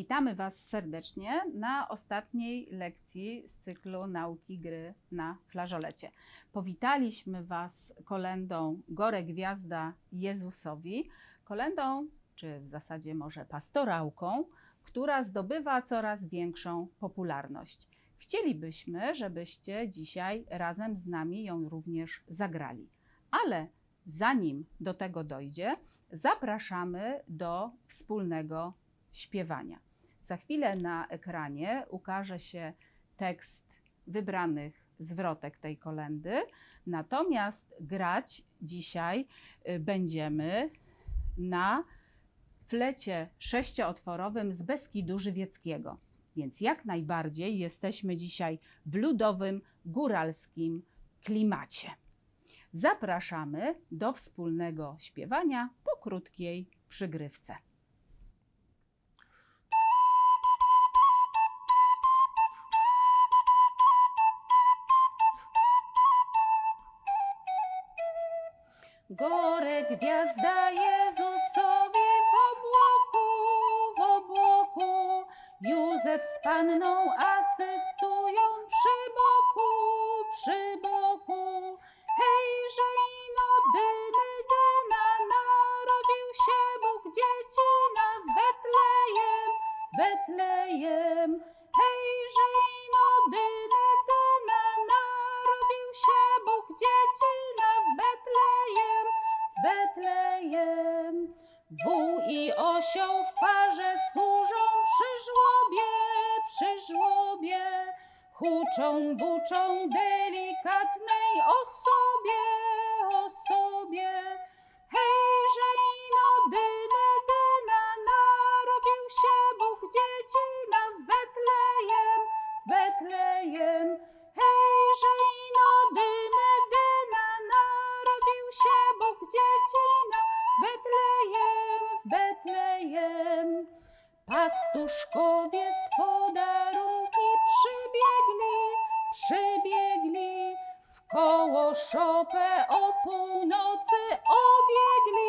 Witamy Was serdecznie na ostatniej lekcji z cyklu Nauki Gry na flażolecie. Powitaliśmy Was kolendą Gore Gwiazda Jezusowi, kolendą, czy w zasadzie może pastorałką, która zdobywa coraz większą popularność. Chcielibyśmy, żebyście dzisiaj razem z nami ją również zagrali. Ale zanim do tego dojdzie, zapraszamy do wspólnego śpiewania. Za chwilę na ekranie ukaże się tekst wybranych zwrotek tej kolendy, natomiast grać dzisiaj y, będziemy na flecie sześciootworowym z Beskidu Żywieckiego. Więc jak najbardziej jesteśmy dzisiaj w ludowym, góralskim klimacie. Zapraszamy do wspólnego śpiewania po krótkiej przygrywce. Gore gwiazda Jezusowi w obłoku, w obłoku. Józef z panną asystują przy boku, przy boku. Hejże ino dyny dyna, narodził się Bóg dziecina w Betlejem, Betlejem. Hejże ino dyny dyna, narodził się Bóg dziecina w Betlejem, Betlejem. Wół i osioł w parze służą przy żłobie, przy żłobie. Huczą, buczą delikatnej osobie, osobie. Hejże ino dyny dyna, narodził się Bóg dziecina Pastuszkowie z podarunki przybiegli, przybiegli, w koło szopę o północy obiegli.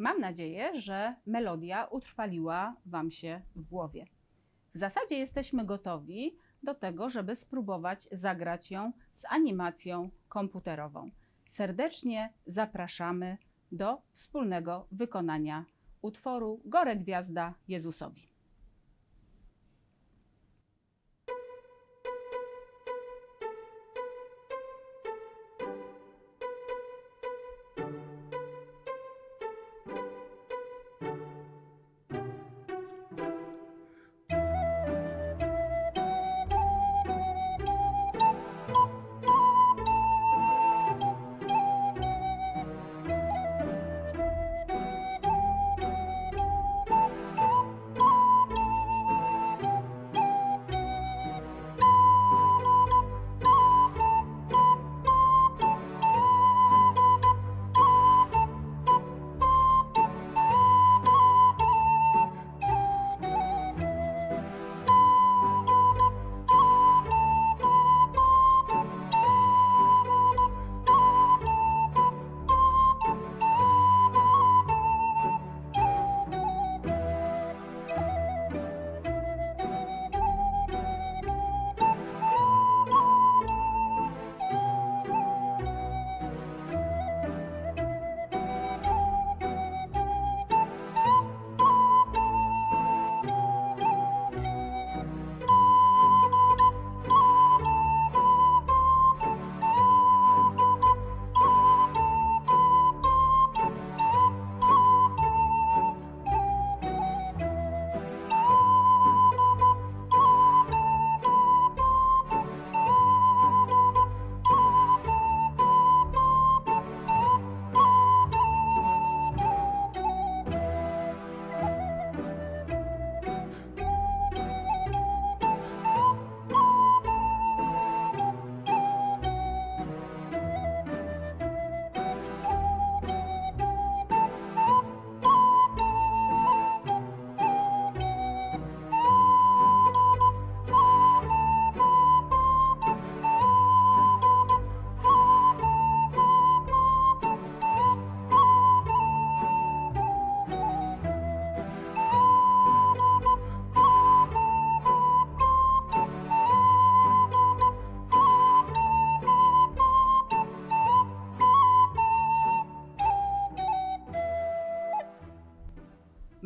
Mam nadzieję, że melodia utrwaliła Wam się w głowie. W zasadzie jesteśmy gotowi do tego, żeby spróbować zagrać ją z animacją komputerową. Serdecznie zapraszamy do wspólnego wykonania utworu Gore Gwiazda Jezusowi.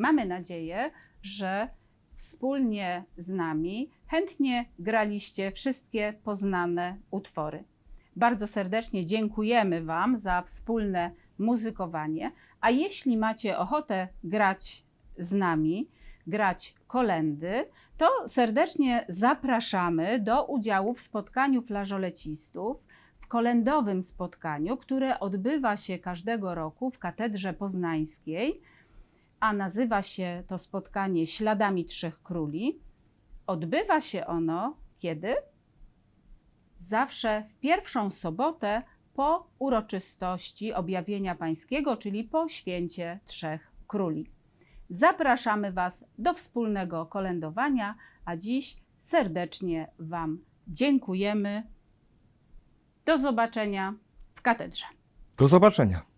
Mamy nadzieję, że wspólnie z nami chętnie graliście wszystkie poznane utwory. Bardzo serdecznie dziękujemy Wam za wspólne muzykowanie. A jeśli macie ochotę grać z nami, grać kolendy, to serdecznie zapraszamy do udziału w spotkaniu flażolecistów, w kolendowym spotkaniu, które odbywa się każdego roku w Katedrze Poznańskiej, a nazywa się to spotkanie Śladami Trzech Króli. Odbywa się ono kiedy? Zawsze w pierwszą sobotę po uroczystości objawienia pańskiego, czyli po święcie Trzech Króli. Zapraszamy Was do wspólnego kolędowania, a dziś serdecznie Wam dziękujemy. Do zobaczenia w katedrze. Do zobaczenia.